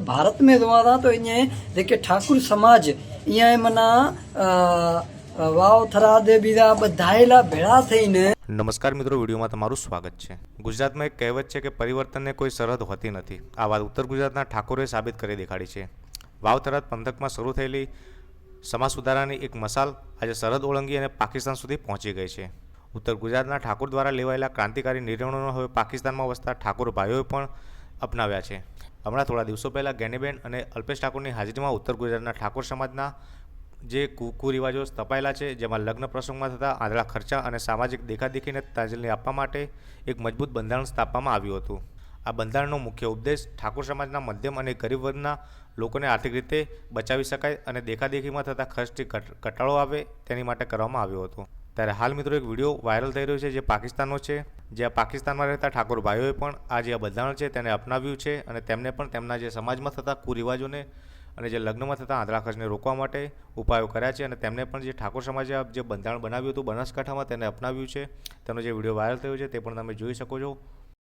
भारत में हुआ था तो इन्हें देखिए ઠાકુર સમાજ અહીંયા મના અ, અ, વાવ થરાદ બીજા બધાયેલા ભેળા થઈને નમસ્કાર મિત્રો વિડીયોમાં તમારું સ્વાગત છે ગુજરાતમાં એક કહેવત છે કે પરિવર્તનને કોઈ સરહદ હોતી નથી આ વાત ઉત્તર ગુજરાતના ઠાકોરે સાબિત કરી દેખાડી છે વાવ થરાદ પંથકમાં શરૂ થયેલી સમાજ સુધારાની એક મસાલ આજે સરહદ ઓળંગી અને પાકિસ્તાન સુધી પહોંચી ગઈ છે ઉત્તર ગુજરાતના ઠાકોર દ્વારા લેવાયેલા ક્રાંતિકારી નિર્ણયોનો હવે પાકિસ્તાનમાં વસતા ઠાકોર ભાઈઓએ પણ અપનાવ્યા છે હમણાં થોડા દિવસો પહેલાં ગેનીબેન અને અલ્પેશ ઠાકોરની હાજરીમાં ઉત્તર ગુજરાતના ઠાકોર સમાજના જે કુરિવાજો સ્થપાયેલા છે, જેમાં લગ્ન પ્રસંગમાં થતા આંધળા ખર્ચા અને સામાજિક દેખાદેખીને તાજલી આપવા માટે એક મજબૂત બંધારણ સ્થાપવામાં આવ્યું હતું. આ બંધારણનો મુખ્ય ઉપદેશ ઠાકોર સમાજના મધ્યમ અને ગરીબ વર્ગના લોકોને આર્થિક રીતે બચાવી શકાય અને દેખાદેખીમાં થતા ખર્ચથી ઘટાડો આવે તેની માટે કરવામાં આવ્યો હતો. ત્યારે હાલ મિત્રો એક વીડિયો વાયરલ થઈ રહ્યો છે, જે પાકિસ્તાનનો છે. જ્યાં પાકિસ્તાનમાં રહેતા ઠાકોર ભાઈઓએ પણ આ જે બંધારણ છે તેને અપનાવ્યું છે અને તેમને પણ તેમના જે સમાજમાં થતા કુરિવાજોને અને જે લગ્નમાં થતા આંધળા રોકવા માટે ઉપાયો કર્યા છે અને તેમને પણ જે ઠાકોર સમાજે જે બંધારણ બનાવ્યું હતું બનાસકાંઠામાં તેને અપનાવ્યું છે. તેનો જે વીડિયો વાયરલ થયો છે તે પણ તમે જોઈ શકો છો.